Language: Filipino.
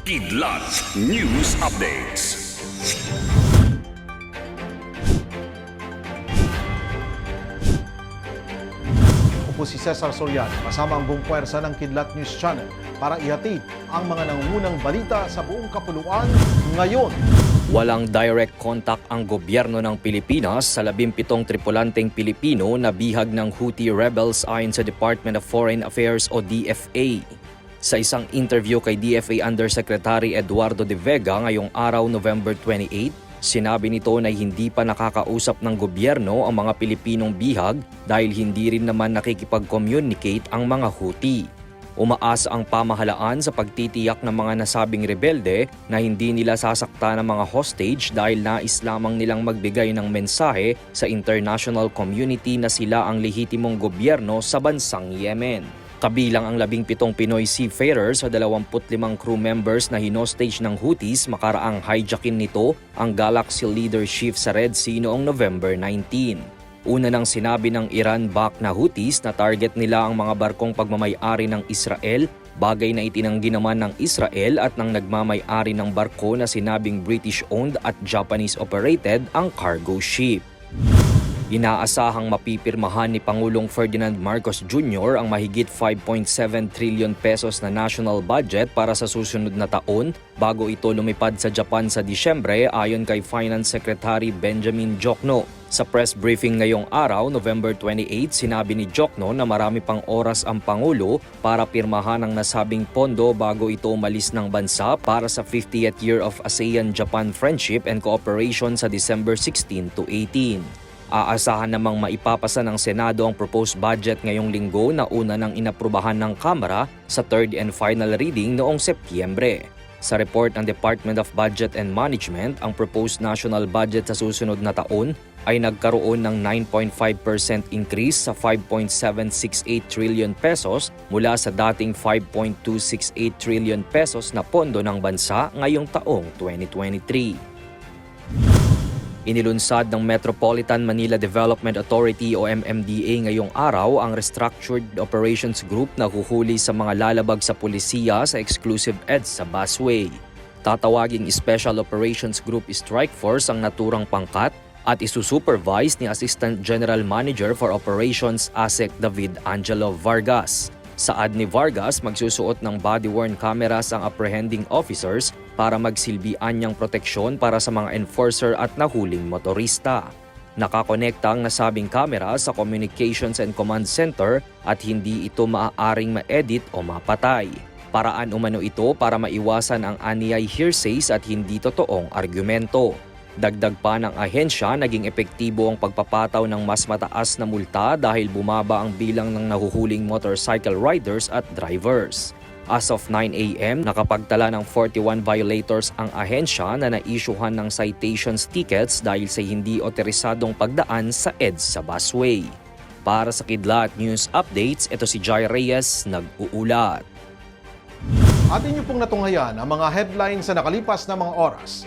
Kidlat News Updates. Ako po si Cesar Soriano, kasama ang buong puwersa ng Kidlat News Channel para ihatid ang mga nangungunang balita sa buong kapuluan ngayon. Walang direct contact ang gobyerno ng Pilipinas sa 17 tripulanteng Pilipino na bihag ng Houthi rebels ayon sa Department of Foreign Affairs o DFA. Sa isang interview kay DFA Undersecretary Eduardo de Vega ngayong araw November 28, sinabi nito na hindi pa nakakausap ng gobyerno ang mga Pilipinong bihag dahil hindi rin naman nakikipag-communicate ang mga Houthi. Umaasa ang pamahalaan sa pagtitiyak ng mga nasabing rebelde na hindi nila sasakta ng mga hostage dahil nais lamang nilang magbigay ng mensahe sa international community na sila ang lehitimong gobyerno sa bansang Yemen. Kabilang ang labing pitong Pinoy seafarers sa 25 crew members na hinostage ng Houthis makaraang hijackin nito ang Galaxy Leadership sa Red Sea noong November 19. Una nang sinabi ng Iran-backed na Houthis na target nila ang mga barkong pagmamayari ng Israel, bagay na itinanggi naman ng Israel at ng nagmamayari ng barko na sinabing British-owned at Japanese-operated ang cargo ship. Inaasahang mapipirmahan ni Pangulong Ferdinand Marcos Jr. ang mahigit 5.7 trillion pesos na national budget para sa susunod na taon bago ito lumipad sa Japan sa Disyembre ayon kay Finance Secretary Benjamin Jokno. Sa press briefing ngayong araw, November 28, sinabi ni Jokno na marami pang oras ang Pangulo para pirmahan ang nasabing pondo bago ito umalis ng bansa para sa 50th year of ASEAN-Japan Friendship and Cooperation sa December 16 to 18. Aasahan namang maipapasa ng Senado ang proposed budget ngayong linggo na una nang inaprubahan ng Kamara sa third and final reading noong Setyembre. Sa report ng Department of Budget and Management, ang proposed national budget sa susunod na taon ay nagkaroon ng 9.5% increase sa 5.768 trillion pesos mula sa dating 5.268 trillion pesos na pondo ng bansa ngayong taong 2023. Inilunsad ng Metropolitan Manila Development Authority o MMDA ngayong araw ang Restructured Operations Group na huhuli sa mga lalabag sa pulisiya sa exclusive EDS sa busway. Tatawaging Special Operations Group Strike Force ang naturang pangkat at isusupervise ni Assistant General Manager for Operations ASEC David Angelo Vargas. Saad ni Vargas, magsusuot ng body-worn cameras ang apprehending officers para magsilbian niyang proteksyon para sa mga enforcer at nahuling motorista. Nakakonekta ang nasabing kamera sa Communications and Command Center at hindi ito maaaring ma-edit o mapatay. Paraan umano ito para maiwasan ang aniyay hearsays at hindi totoong argumento. Dagdag pa ng ahensya, naging epektibo ang pagpapataw ng mas mataas na multa dahil bumaba ang bilang ng nahuhuling motorcycle riders at drivers. As of 9 a.m., nakapagtala ng 41 violators ang ahensya na naisyuhan ng citations tickets dahil sa hindi otorisadong pagdaan sa EDS sa busway. Para sa Kidlat News Updates, ito si Jai Reyes, nag-uulat. Atin niyo pong natunghayan ang mga headlines sa nakalipas na mga oras.